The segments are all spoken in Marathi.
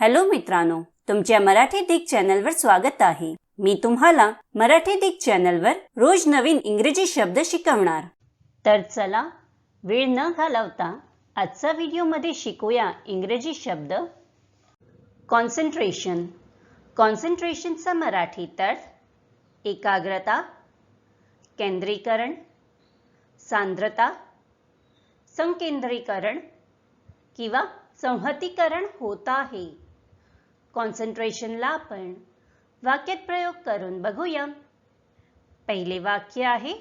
हॅलो मित्रांनो तुमच्या मराठी दिग चॅनलवर स्वागत आहे. मी तुम्हाला मराठी दिग चॅनलवर रोज नवीन इंग्रजी शब्द शिकवणार. तर चला वेळ न घालवता आजचा व्हिडिओमध्ये शिकूया इंग्रजी शब्द. कॉन्सन्ट्रेशन कॉन्सन्ट्रेशनचा मराठीत अर्थ एकाग्रता केंद्रीकरण सांद्रता संकेंद्रीकरण किंवा संहतीकरण होत आहे. कॉन्सन्ट्रेशनला आपण वाक्यात प्रयोग करून बघूया. पहिले वाक्य आहे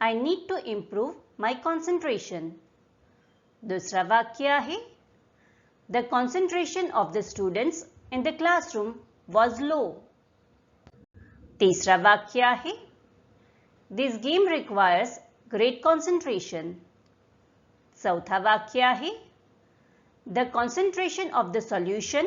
I need to improve my concentration दुसरा वाक्य आहे the concentration of the students in the classroom was low तीसरा वाक्य आहे this game requires great concentration चौथा वाक्य आहे the concentration of the solution